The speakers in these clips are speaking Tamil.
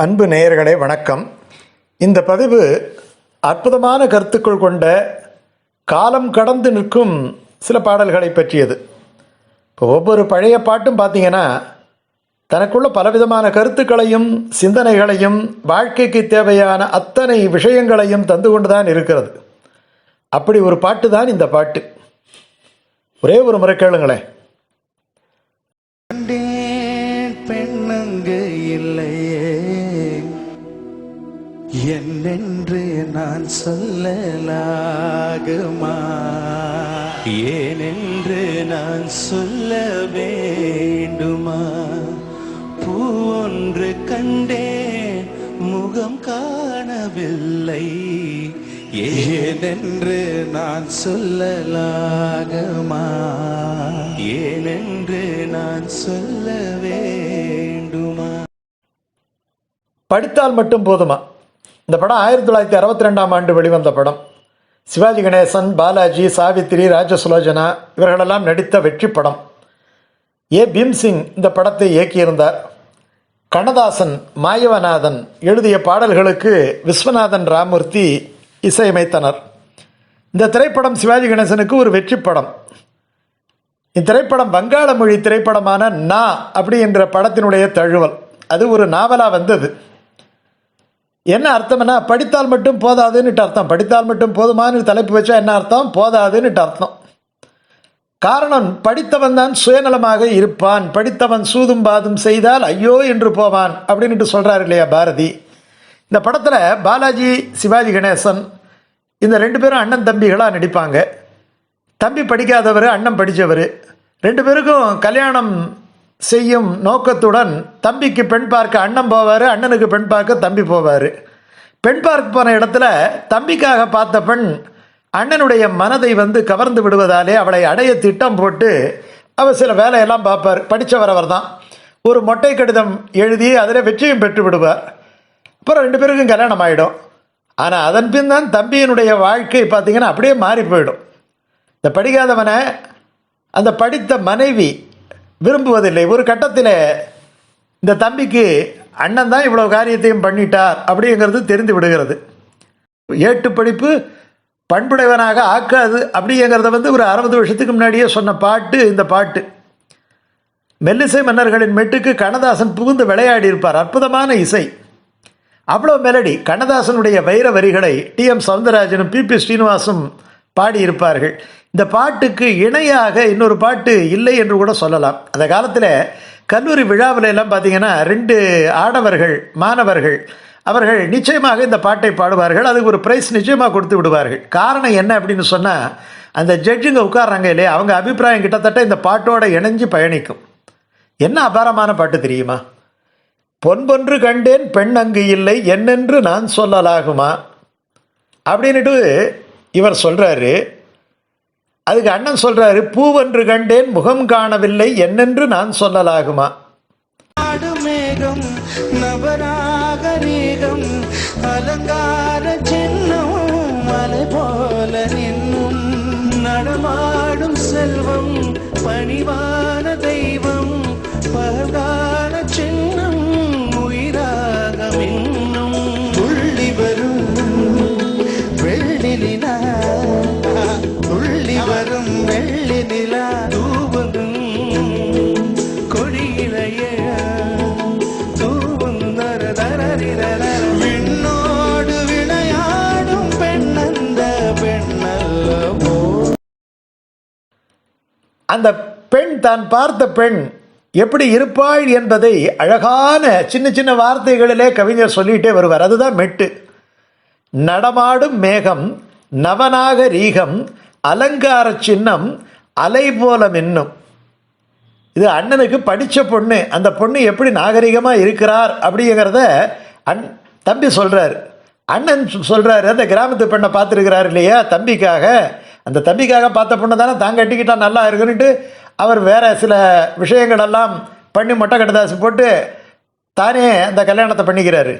அன்பு நேயர்களே வணக்கம். இந்த பதிவு அற்புதமான கருத்துக்கள் கொண்ட காலம் கடந்து நிற்கும் சில பாடல்களை பற்றியது. இப்போ ஒவ்வொரு பழைய பாட்டும் பார்த்தீங்கன்னா தனக்குள்ள பலவிதமான கருத்துக்களையும் சிந்தனைகளையும் வாழ்க்கைக்கு தேவையான அத்தனை விஷயங்களையும் தந்து கொண்டு தான் இருக்கிறது. அப்படி ஒரு பாட்டு தான் இந்த பாட்டு. ஒரே ஒரு முறை கேளுங்களேன். கண்டேன் இல்லையே. என்னென்று நான் சொல்லலாகுமா? ஏனென்று நான் சொல்ல வேண்டுமா? பூ ஒன்று கண்டேன் முகம் காணவில்லை. ஏனென்று நான் சொல்லலாகுமா? ஏனென்று நான் சொல்ல வேண்டுமா? படித்தால் மட்டும் போதுமா? இந்த படம் ஆயிரத்தி தொள்ளாயிரத்தி அறுபத்தி ரெண்டாம் ஆண்டு வெளிவந்த படம். சிவாஜி கணேசன் பாலாஜி சாவித்திரி ராஜசுலோஜனா இவர்களெல்லாம் நடித்த வெற்றி படம். ஏ. பீம்சிங் இந்த படத்தை இயக்கியிருந்தார். கண்ணதாசன் மாயவநாதன் எழுதிய பாடல்களுக்கு விஸ்வநாதன் ராமூர்த்தி இசையமைத்தனர். இந்த திரைப்படம் சிவாஜி கணேசனுக்கு ஒரு வெற்றி படம். இத்திரைப்படம் வங்காள மொழி திரைப்படமான நா அப்படி என்ற படத்தினுடைய தழுவல். அது ஒரு நாவலாக வந்தது. என்ன அர்த்தம்னா படித்தால் மட்டும் போதாதுன்னுட்டு அர்த்தம். படித்தால் மட்டும் போதுமான்னு தலைப்பு வச்சா என்ன அர்த்தம்? போதாதுன்னுட்டு அர்த்தம். காரணம் படித்தவன் தான் சுயநலமாக இருப்பான். படித்தவன் சூதும் பாதும் செய்தால் ஐயோ என்று போவான் அப்படின்ட்டு சொல்கிறார் இல்லையா பாரதி. இந்த படத்தில் பாலாஜி சிவாஜி கணேசன் இந்த ரெண்டு பேரும் அண்ணன் தம்பிகளாக நடிப்பாங்க. தம்பி படிக்காதவர் அண்ணன் படித்தவர் ரெண்டு பேருக்கும் கல்யாணம் செய்யும் நோக்கத்துடன் தம்பிக்கு பெண் பார்க்க அண்ணன் போவார் அண்ணனுக்கு பெண் பார்க்க தம்பி போவார். பெண் பார்க்க போன இடத்துல தம்பிக்காக பார்த்த பெண் அண்ணனுடைய மனதை வந்து கவர்ந்து விடுவதாலே அவளை அடைய திட்டம் போட்டு அவர் சில வேலையெல்லாம் பார்ப்பார். படித்தவர் அவர் தான் ஒரு மொட்டை கடிதம் எழுதி அதில் வெற்றியும் பெற்று விடுவார். அப்புறம் ரெண்டு பேருக்கும் கல்யாணம் ஆகிடும் ஆனால் அதன் பின் தான் தம்பியினுடைய வாழ்க்கை பார்த்தீங்கன்னா அப்படியே மாறி போயிடும். இந்த படிக்காதவனை அந்த படித்த மனைவி விரும்புவதில்லை. ஒரு கட்டத்தில் இந்த தம்பிக்கு அண்ணன் தான் இவ்வளோ காரியத்தையும் பண்ணிட்டார் அப்படிங்கிறது தெரிந்து விடுகிறது. ஏட்டு படிப்பு பண்புடையவனாக ஆக்காது அப்படிங்கிறத வந்து ஒரு அறுபது வருஷத்துக்கு முன்னாடியே சொன்ன பாட்டு இந்த பாட்டு. மெல்லிசை மன்னர்களின் மெட்டுக்கு கண்ணதாசன் புகுந்து விளையாடி இருப்பார். அற்புதமான இசை. அவ்வளோ மெலடி கண்ணதாசனுடைய வைர வரிகளை டி எம் சவுந்தரராஜனும் பி பி ஸ்ரீனிவாசும் பாடியிருப்பார்கள். இந்த பாட்டுக்கு இணையாக இன்னொரு பாட்டு இல்லை என்று கூட சொல்லலாம். அந்த காலத்தில் கல்லூரி விழாவில் எல்லாம் பார்த்தீங்கன்னா ரெண்டு ஆடவர்கள் மாணவர்கள் அவர்கள் நிச்சயமாக இந்த பாட்டை பாடுவார்கள். அதுக்கு ஒரு ப்ரைஸ் நிச்சயமாக கொடுத்து விடுவார்கள். காரணம் என்ன அப்படின்னு சொன்னால் அந்த ஜட்ஜுங்க உட்கார்றாங்க இல்லையா? அவங்க அபிப்பிராயம் கிட்டத்தட்ட இந்த பாட்டோட இணைஞ்சு பயணிக்கும். என்ன அபாரமான பாட்டு தெரியுமா? பொன்பொன்று கண்டேன் பெண் அங்கு இல்லை என்னென்று நான் சொல்லலாகுமா? அப்படின்னுட்டு இவர் சொல்கிறாரு அதுக்கு அண்ணன் சொல்கிறாரு பூவென்று கண்டேன் முகம் காணவில்லை என்னென்று நான் சொல்லலாகுமா? மேகம் நவநாகரீகம் அலங்கார சின்னம் மலை போல நின்னும் நடமாடும் செல்வம் பணிவான தெய்வம் பகா அந்த பெண் தான் பார்த்த பெண் எப்படி இருப்பாள் என்பதை அழகான சின்ன சின்ன வார்த்தைகளிலே கவிஞர் சொல்லிகிட்டே வருவார். அதுதான் மெட்டு. நடமாடும் மேகம் நவநாக ரீகம் அலங்கார சின்னம் அலை போல மின்னும் இது அண்ணனுக்கு படித்த பொண்ணு. அந்த பொண்ணு எப்படி நாகரிகமாக இருக்கிறார் அப்படிங்கிறத அண் தம்பி சொல்கிறார் அண்ணன் சொல்கிறாரு அந்த கிராமத்து பெண்ணை பார்த்துருக்கிறார் இல்லையா? தம்பிக்காக. அந்த தம்பிக்காக பார்த்த பொண்ணு தானே தான் கட்டிக்கிட்டா நல்லா இருக்குன்னுட்டு அவர் வேறு சில விஷயங்களெல்லாம் பண்ணி மொட்டை கடுதாசி போட்டு தானே அந்த கல்யாணத்தை பண்ணிக்கிறாரு.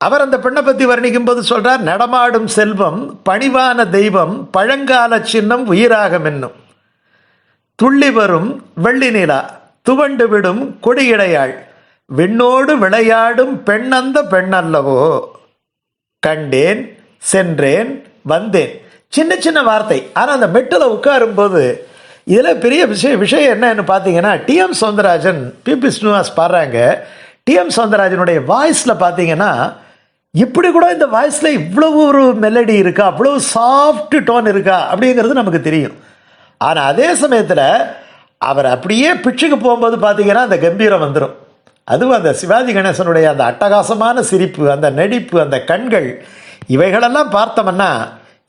அவர் அந்த பெண்ணை பற்றி வர்ணிக்கும் போது சொல்கிறார் நடமாடும் செல்வம் பணிவான தெய்வம் பழங்கால சின்னம் உயிராக மென்னும் துள்ளி வரும் வெள்ளி நிலா துவண்டு விடும் கொடியிடையாள் விண்ணோடு விளையாடும் பெண்ணந்த பெண்ணல்லவோ. கண்டேன் சென்றேன் வந்தேன். சின்ன சின்ன வார்த்தை. ஆனால் அந்த மெட்டில் உட்காரும்போது இதில் பெரிய விஷயம் விஷயம் என்னன்னு பார்த்தீங்கன்னா டிஎம் சௌந்தரராஜன் பிபி ஸ்ரீனிவாஸ் பாடுறாங்க. டிஎம் சௌந்தரராஜனுடைய வாய்ஸில் பார்த்தீங்கன்னா இப்படி கூட இந்த வாய்ஸில் இவ்வளவு ஒரு மெலடி இருக்கா அவ்வளோ சாஃப்ட் டோன் இருக்கா அப்படிங்கிறது நமக்கு தெரியும். ஆனால் அதே சமயத்தில் அவர் அப்படியே பிச்சுக்கு போகும்போது பார்த்தீங்கன்னா அந்த கம்பீரம் வந்துடும் அதுவும் அந்த சிவாஜி கணேசனுடைய அந்த அட்டகாசமான சிரிப்பு அந்த நடிப்பு அந்த கண்கள் இவைகளெல்லாம் பார்த்தோம்னா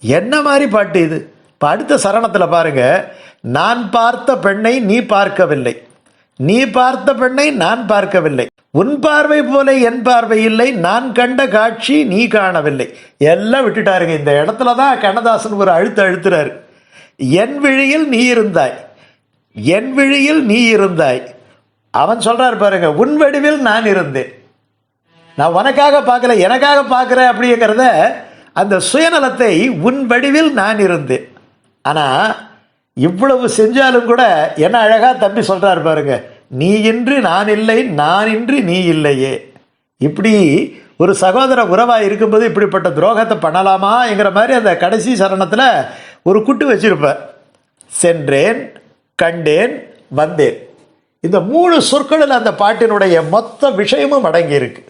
என்ன மாதிரி பாட்டு இது? இப்போ அடுத்த சரணத்தில் பாருங்க. நான் பார்த்த பெண்ணை நீ பார்க்கவில்லை. நீ பார்த்த பெண்ணை நான் பார்க்கவில்லை. உன் பார்வை போல என் பார்வை இல்லை. நான் கண்ட காட்சி நீ காணவில்லை. எல்லாம் விட்டுட்டாருங்க. இந்த இடத்துல தான் கண்ணதாசன் ஒரு அழுத்த அழுத்துறாரு. என் விழியில் நீ இருந்தாய். என் விழியில் நீ இருந்தாய். அவன் சொல்றாரு பாருங்க உன் வடிவில் நான் இருந்தேன். நான் உனக்காக பார்க்கல எனக்காக பார்க்குறேன் அப்படிங்கிறத அந்த சுயநலத்தை உன் வடிவில் நான் இருந்தேன். ஆனால் இவ்வளவு செஞ்சாலும் கூட என்ன அழகாக தம்பி சொல்கிறார் பாருங்க நீ இன்றி நான் இல்லை நான் இன்றி நீ இல்லையே. இப்படி ஒரு சகோதர உறவாக இருக்கும்போது இப்படிப்பட்ட துரோகத்தை பண்ணலாமாங்கிற மாதிரி அந்த கடைசி சரணத்தில் ஒரு குட்டு வச்சிருப்பேன் சென்றேன் கண்டேன் வந்தேன். இந்த மூணு சொற்களில் அந்த பாட்டினுடைய மொத்த விஷயமும் அடங்கியிருக்கு.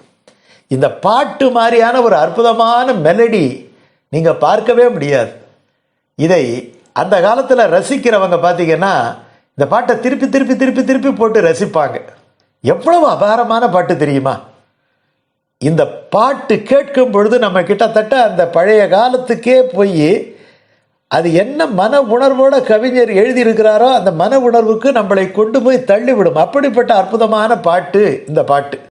இந்த பாட்டு மாதிரியான ஒரு அற்புதமான மெலடி நீங்கள் பார்க்கவே முடியாது. இதை அந்த காலத்தில் ரசிக்கிறவங்க பார்த்தீங்கன்னா இந்த பாட்டை திருப்பி திருப்பி திருப்பி திருப்பி போட்டு ரசிப்பாங்க. எவ்வளவு அபாரமான பாட்டு தெரியுமா? இந்த பாட்டு கேட்கும் பொழுது நம்ம கிட்டத்தட்ட அந்த பழைய காலத்துக்கே போய் அது என்ன மன உணர்வோட கவிஞர் எழுதியிருக்கிறாரோ அந்த மன உணர்வுக்கு நம்மளை கொண்டு போய் தள்ளிவிடும். அப்படிப்பட்ட அற்புதமான பாட்டு இந்த பாட்டு.